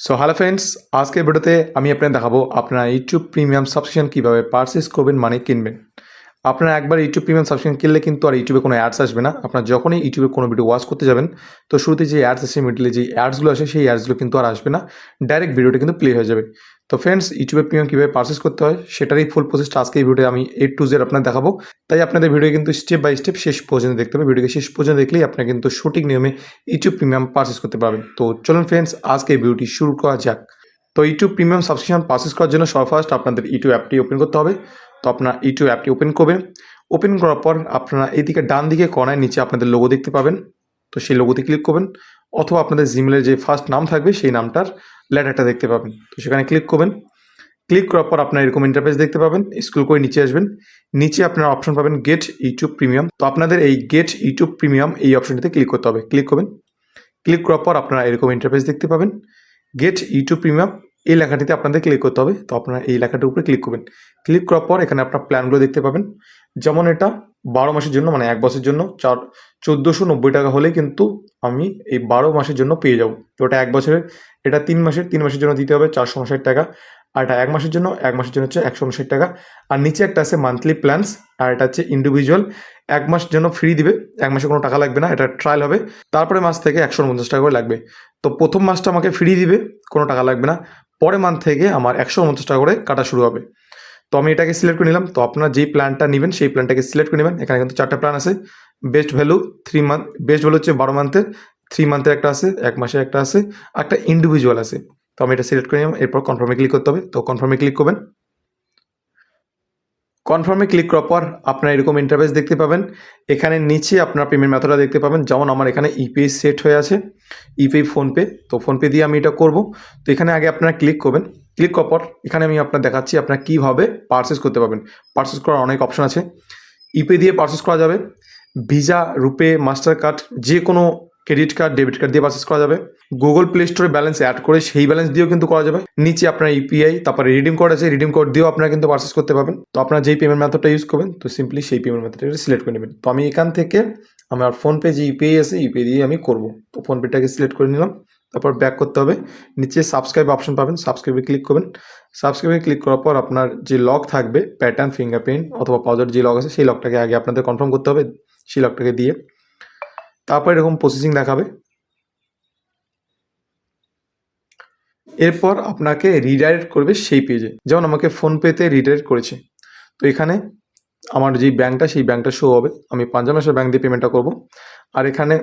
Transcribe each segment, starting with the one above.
So hello friends আজকের ভিডিওতে আমি আপনাদের দেখাবো আপনারা ইউটিউব প্রিমিয়াম সাবস্ক্রিপশন কীভাবে পারচেস করবেন মানে কিনবেন। আপনারা একবার ইউটিউব প্রিমিয়াম সাবস্ক্রিপশন কিনলে কিন্তু আর ইউটিউবে কোনো অ্যাডস আসবে না। আপনার যখনই ইউটিউবে কোনো ভিডিও ওয়াচ করতে যাবেন, তো শুরুতে যে অ্যাডস আসে মিডলে যে অ্যাডসগুলো আসে, সেই অ্যাডসগুলো কিন্তু আর আসবে না। ডাইরেক্ট ভিডিওটা কিন্তু প্লে হয়ে যাবে। তো ফ্রেন্ডস ইউটিউবে প্রিমিয়াম কীভাবে পারচেস করতে হয়, সেটারই ফুল প্রসেসটা আজকে এই ভিডিওতে আমি এ টু জেড আপনার দেখাবো। তাই আপনাদের ভিডিও কিন্তু স্টেপ বাই স্টেপ শেষ পর্যন্ত দেখতে হবে। ভিডিওকে শেষ পর্যন্ত দেখলেই আপনারা কিন্তু সঠিক নিয়মে ইউটিউব প্রিমিয়াম পারচেস করতে পারবেন। তো চলুন ফ্রেন্ডস আজকে এই ভিডিওটি শুরু করা যাক। তো ইউটিউব প্রিমিয়াম সাবস্ক্রিপশন পারচেস করার জন্য সবার ফার্স্ট আপনাদের ইউটিউব অ্যাপটি ওপেন করতে হবে। তো আপনার ইউটিউব অ্যাপটি ওপেন করবেন। ওপেন করার পর আপনারা এইদিকে ডান দিকে কর্নায় নিচে আপনাদের লোগো দেখতে পাবেন। তো সেই লোগোতে ক্লিক করবেন। অথবা আপনাদের জিমেলের যে ফার্স্ট নাম থাকবে সেই নামটার লেটারটা দেখতে পাবেন। তো সেখানে ক্লিক করবেন। ক্লিক করার পর আপনার এরকম ইন্টারফেস দেখতে পাবেন। স্ক্রল করে নিচে আসবেন। নিচে আপনারা অপশন পাবেন গেট ইউটিউব প্রিমিয়াম তো আপনাদের এই গেট ইউটিউব প্রিমিয়াম এই অপশনটিতে ক্লিক করতে হবে। ক্লিক করবেন। ক্লিক করার পর আপনারা এরকম ইন্টারফেস দেখতে পাবেন। গেট ইউটিউব প্রিমিয়াম এই লেখাটিতে আপনাদের ক্লিক করতে হবে। তো আপনারা এই লেখাটির উপরে ক্লিক করবেন। ক্লিক করার পর এখানে আপনার প্ল্যানগুলো দেখতে পাবেন। যেমন এটা, বারো মাসের জন্য মানে এক বছরের জন্য, চার, চোদ্দোশো নব্বই টাকা হলে কিন্তু আমি এই বারো মাসের জন্য পেয়ে যাব। তো ওটা এক বছরের, এটা তিন মাসের তিন মাসের জন্য দিতে হবে চারশো উনষাট টাকা। আর এটা এক মাসের জন্য, এক মাসের জন্য হচ্ছে একশো উনষাট টাকা। আর নিচে একটা আছে মান্থলি প্ল্যান্স আর এটা হচ্ছে ইন্ডিভিজুয়াল এক মাস যেন ফ্রি দিবে, এক মাসে কোনো টাকা লাগবে না, এটা ট্রায়াল হবে। তারপরে মাস থেকে একশো উনপঞ্চাশ টাকা করে লাগবে। তো প্রথম মাসটা আমাকে ফ্রি দিবে, কোনো টাকা লাগবে না। পরের মান্থ থেকে আমার একশো উনপঞ্চাশ টাকা করে কাটা শুরু হবে। তো আমি এটাকে সিলেক্ট করে নিলাম। তো আপনারা যেই প্ল্যানটা নেবেন, সেই প্ল্যানটাকে সিলেক্ট করে নেবেন। এখানে কিন্তু চারটা প্ল্যান আছে। Best value three month best value হচ্ছে বারো মান্থের থ্রি মান্থের একটা আছে, এক মাসের একটা আছে একটা ইন্ডিভিজুয়াল আছে। তো আমি এটা সিলেক্ট করে নিলাম। এরপর কনফার্মে ক্লিক করতে হবে। তো কনফার্মে ক্লিক করবেন। কনফার্মে ক্লিক করার পর আপনার এরকম ইন্টারভেস দেখতে পাবেন। এখানে নিচে আপনার পেমেন্ট মেথডটা দেখতে পাবেন। যেমন আমার এখানে ইপিআই সেট হয়ে আছে ইপিআই ফোনপে তো ফোনপে দিয়ে আমি এটা করব। তো এখানে আগে আপনারা ক্লিক করবেন। ক্লিক করার পর এখানে আমি আপনার দেখাচ্ছি আপনারা কীভাবে পারচেস করতে পারবেন। পারচেস করার অনেক অপশন আছে। ইপে দিয়ে পারচেস করা যাবে। ভিসা রুপে মাস্টার কার্ড যে কোনো ক্রেডিট কার্ড, ডেবিট কার্ড দিয়ে পারচেস করা যাবে। গুগল প্লে স্টোরে ব্যালেন্স অ্যাড করে সেই ব্যালেন্স দিয়েও কিন্তু করা যাবে। নিচে আপনার ইউপিআই তারপরে রিডিম কোড আছে রিডিম কোড দিয়েও আপনারা কিন্তু পারচেস করতে পারবেন। তো আপনারা যেই পেমেন্ট মেথডটা ইউজ করবেন, তো সিম্পলি সেই পেমেন্ট মেথডটা সিলেক্ট করে নেবেন। তো আমি এখান থেকে আমার ফোনপে যে ইউপিআই আছে ইউপিআই দিয়ে আমি করব। তো ফোনপেটাকে সিলেক্ট করে নিলাম। তারপর ব্যাক করতে হবে। নিচে সাবস্ক্রাইব অপশন পাবেন। সাবস্ক্রাইবে ক্লিক করবেন। সাবস্ক্রাইবে ক্লিক করার পর আপনার যে লক থাকবে প্যাটার্ন ফিঙ্গারপ্রিন্ট অথবা পাউজার যে লক আছে, সেই লকটাকে আগে আপনাদের কনফার্ম করতে হবে। সেই লকটাকে দিয়ে তারপর এরকম প্রসেসিং দেখাবে। এরপর আপনাকে রিডাইরেক্ট করবে সেই পেজে যেমন আমাকে ফোনপেতে রিডাইরেক্ট করেছে। তো এখানে আমার যেই ব্যাঙ্কটা সেই ব্যাঙ্কটা শো হবে। আমি পাঞ্জাব ন্যাশনাল ব্যাঙ্ক দিয়ে পেমেন্টটা করব। আর এখানে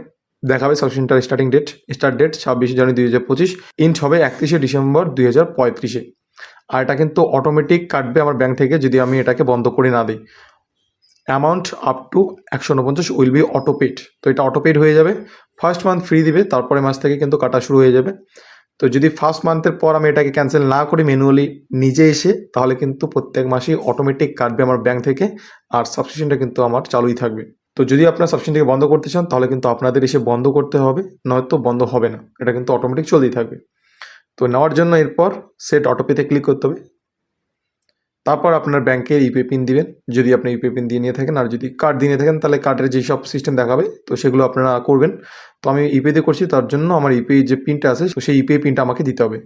দেখাবে সাবসিনটার স্টার্টিং ডেট স্টার্ট ডেট ছাব্বিশে জানুয়ারি দুই হাজার পঁচিশ। ইন্ট হবে একত্রিশে ডিসেম্বর দুই হাজার পঁয়ত্রিশে। আর এটা কিন্তু অটোমেটিক কাটবে আমার ব্যাঙ্ক থেকে যদি আমি এটাকে বন্ধ করে না দিই। অ্যামাউন্ট আপ টু একশো উনপঞ্চাশ উইল বি অটোপেড তো এটা অটোপেড হয়ে যাবে। ফার্স্ট মান্থ ফ্রি দিবে, তারপরে মাস থেকে কিন্তু কাটা শুরু হয়ে যাবে। তো যদি ফার্স্ট মান্থের পর আমি এটাকে ক্যান্সেল না করি ম্যানুয়ালি নিজে এসে, তাহলে কিন্তু প্রত্যেক মাসেই অটোমেটিক কাটবে আমার ব্যাঙ্ক থেকে আর সাবস্ক্রিপশনটা কিন্তু আমার চালুই থাকবে। তো যদি আপনার সাবস্ক্রিপশনটাকে বন্ধ করতে চান, তাহলে কিন্তু আপনাদের এসে বন্ধ করতে হবে, নয়তো বন্ধ হবে না। এটা কিন্তু অটোমেটিক চলতেই থাকবে। তো নেওয়ার জন্য এরপর সেট অটোপেতে ক্লিক করতে হবে। তারপর আপনার ব্যাংকের ইপে পিন দিবেন। যদি আপনি ইপে পিন দিয়ে নিয়ে থাকেন, আর যদি কার্ড দিয়ে নিয়ে থাকেন, তাহলে কার্ডের যেই সব সিস্টেম দেখাবে, তো সেগুলো আপনারা করবেন। তো আমি ইপেতে করছি, তার জন্য আমার ইপে যে পিনটা আছে, তো সেই ইপে পিনটা আমাকে দিতে হবে।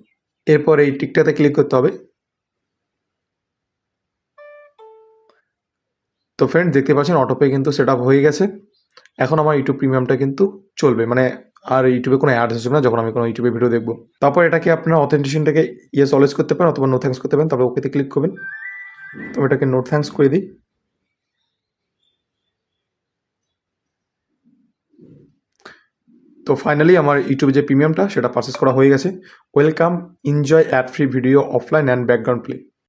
এরপর এই টিকটাতে ক্লিক করতে হবে। তো ফ্রেন্ড দেখতে পাচ্ছেন অটোপে কিন্তু সেট হয়ে গেছে। এখন আমার ইউটিউব প্রিমিয়ামটা কিন্তু চলবে। মানে আর ইউটিউবে কোনো অ্যাড আসবে না, যখন আমি কোনো ইউটিউবে ভিডিও দেখব। তারপর এটাকে আপনার অথেন্টিকেশনটাকে ইয়েস অলওয়েজ করতে পারেন, অথবা নো থ্যাঙ্কস করতে পারেন, তারপর ওকেতে ক্লিক করবেন। তো নোট থ্যাঙ্কস করে দিই। তো ফাইনালি আমার ইউটিউবে যে প্রিমিয়ামটা সেটা পারচেস করা হয়ে গেছে। Welcome enjoy ad free video offline and background play